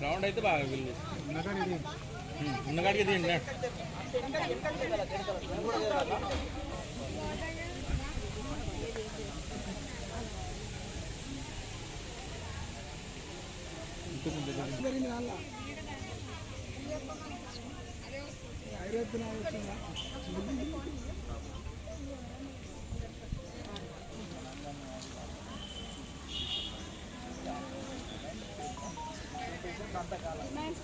Ground అయితే బాగా వీళ్ళు. ఉన్నగాడికి తీయండి విషయంలో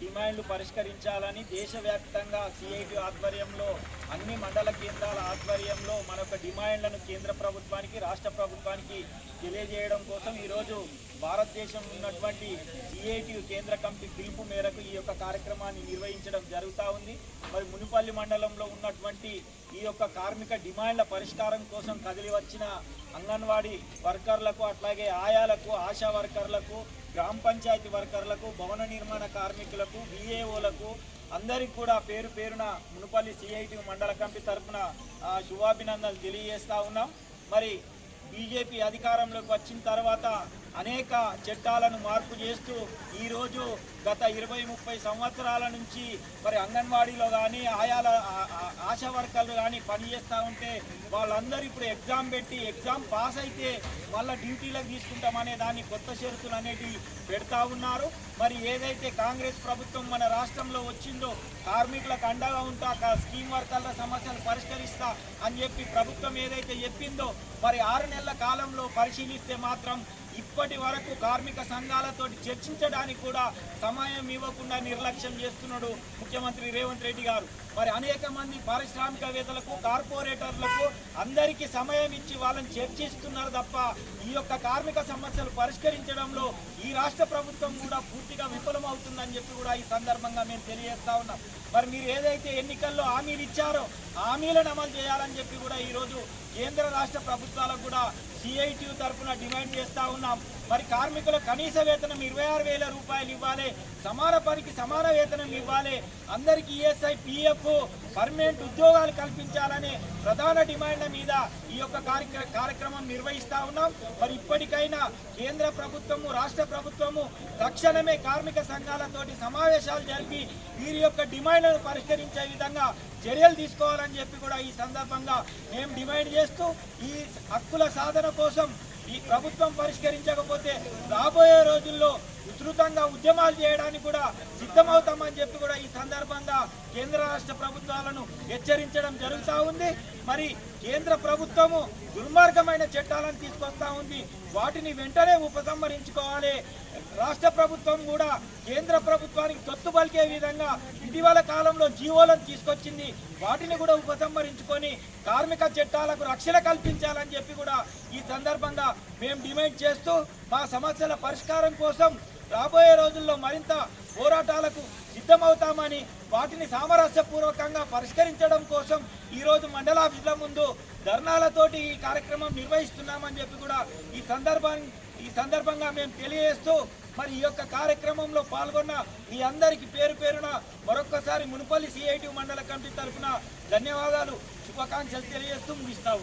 డిమాండ్లు పరిష్కరించాలని దేశవ్యాప్తంగా సిఐటి ఆధ్వర్యంలో అన్ని మండల కేంద్రాల ఆధ్వర్యంలో మన యొక్క డిమాండ్లను కేంద్ర ప్రభుత్వానికి రాష్ట్ర ప్రభుత్వానికి తెలియజేయడం కోసం ఈరోజు భారతదేశం ఉన్నటువంటి సిఐటి కేంద్ర కమిటీ పిలుపు మేరకు ఈ యొక్క కార్యక్రమాన్ని నిర్వహించడం జరుగుతూ ఉంది. మరి మునిపల్లి మండలంలో ఉన్నటువంటి ఈ యొక్క కార్మిక డిమాండ్ల పరిష్కారం కోసం కదిలి వచ్చిన అంగన్వాడీ వర్కర్లకు అట్లాగే ఆయాలకు ఆశా వర్కర్లకు గ్రామ పంచాయతీ వర్కర్లకు భవన నిర్మాణ కార్మికులకు విఏఓలకు అందరికి కూడా పేరు పేరున మునుపల్లి సిఐటి మండల కమిటీ తరఫున శుభాభినందనలు తెలియజేస్తా ఉన్నాం. మరి బీజేపీ అధికారంలోకి వచ్చిన తర్వాత అనేక చట్టాలను మార్పు చేస్తూ ఈరోజు గత ఇరవై ముప్పై సంవత్సరాల నుంచి మరి అంగన్వాడీలో కానీ ఆయాల ఆశా వర్కర్లు కానీ పనిచేస్తూ ఉంటే వాళ్ళందరూ ఇప్పుడు ఎగ్జామ్ పెట్టి ఎగ్జామ్ పాస్ అయితే మళ్ళీ డ్యూటీలకు తీసుకుంటామనే దాన్ని కొత్త షరతులు అనేటివి పెడతా ఉన్నారు. మరి ఏదైతే కాంగ్రెస్ ప్రభుత్వం మన రాష్ట్రంలో వచ్చిందో కార్మికులకు అండగా ఉంటా స్కీమ్ వర్కర్ల సమస్యలు పరిష్కరిస్తా అని చెప్పి ప్రభుత్వం ఏదైతే చెప్పిందో మరి ఆరు నెలల కాలంలో పరిశీలిస్తే మాత్రం ఇప్పటి వరకు కార్మిక సంఘాలతో చర్చించడానికి కూడా సమయం ఇవ్వకుండా నిర్లక్ష్యం చేస్తున్నాడు ముఖ్యమంత్రి రేవంత్ రెడ్డి గారు. మరి అనేక మంది పారిశ్రామికవేత్తలకు కార్పొరేటర్లకు అందరికీ సమయం ఇచ్చి వాళ్ళని చర్చిస్తున్నారు తప్ప ఈ యొక్క కార్మిక సమస్యలు పరిష్కరించడంలో ఈ రాష్ట్ర ప్రభుత్వం కూడా పూర్తిగా విఫలమవుతుందని చెప్పి కూడా ఈ సందర్భంగా మేము తెలియజేస్తా ఉన్నాం. మరి మీరు ఏదైతే ఎన్నికల్లో హామీలు ఇచ్చారో హామీలను అమలు చేయాలని చెప్పి కూడా ఈరోజు కేంద్ర రాష్ట్ర ప్రభుత్వాలకు కూడా సిఐటియు తరఫున డిమాండ్ చేస్తా ఉన్నాం. మరి కార్మికుల కనీస వేతనం ఇరవై ఆరు వేల రూపాయలు ఇవ్వాలి. సమాన పనికి సమాన వేతనం ఇవ్వాలి. అందరికీ ఈఎస్ఐ పిఎఫ్ పర్మనెంట్ ఉద్యోగాలు కల్పించాలనే ప్రధాన డిమాండ్ల మీద ఈ యొక్క కార్యక్ర కార్యక్రమం నిర్వహిస్తూ ఉన్నాం. మరి ఇప్పటికైనా కేంద్ర ప్రభుత్వము రాష్ట్ర ప్రభుత్వము తక్షణమే కార్మిక సంఘాలతోటి సమావేశాలు జరిపి వీరి యొక్క డిమాండ్లను పరిష్కరించే విధంగా చర్యలు తీసుకోవాలని చెప్పి కూడా ఈ సందర్భంగా మేము డిమాండ్ చేస్తూ ఈ హక్కుల సాధన కోసం ఈ ప్రభుత్వం పరిష్కరించకపోతే రాబోయే రోజుల్లో విస్తృతంగా ఉద్యమాలు చేయడానికి కూడా సిద్ధమవుతామని చెప్పి కూడా ఈ సందర్భంగా కేంద్ర రాష్ట్ర ప్రభుత్వాలను హెచ్చరించడం జరుగుతూ ఉంది. మరి కేంద్ర ప్రభుత్వము దుర్మార్గమైన చట్టాలను తీసుకొస్తా ఉంది. వాటిని వెంటనే ఉపసంహరించుకోవాలి. రాష్ట్ర ప్రభుత్వం కూడా కేంద్ర ప్రభుత్వానికి తొత్తు పలికే విధంగా ఇటీవల కాలంలో జీవోలను తీసుకొచ్చింది. వాటిని కూడా ఉపసంహరించుకొని కార్మిక చట్టాలకు రక్షణ కల్పించాలని చెప్పి కూడా ఈ సందర్భంగా మేము డిమాండ్ చేస్తూ మా సమస్యల పరిష్కారం కోసం రాబోయే రోజుల్లో మరింత పోరాటాలకు సిద్ధమవుతామని వాటిని సామరస్యపూర్వకంగా పరిష్కరించడం కోసం ఈరోజు మండలాఫీసుల ముందు ధర్నాలతోటి ఈ కార్యక్రమం నిర్వహిస్తున్నామని చెప్పి కూడా ఈ సందర్భం ఈ సందర్భంగా మేము తెలియజేస్తూ మరి ఈ యొక్క కార్యక్రమంలో పాల్గొన్న మీ అందరికీ పేరు పేరున మరొక్కసారి మునుపల్లి సిఐటి మండల కమిటీ తరఫున ధన్యవాదాలు. శుభాకాంక్షలు తెలియజేస్తూ ముగిస్తా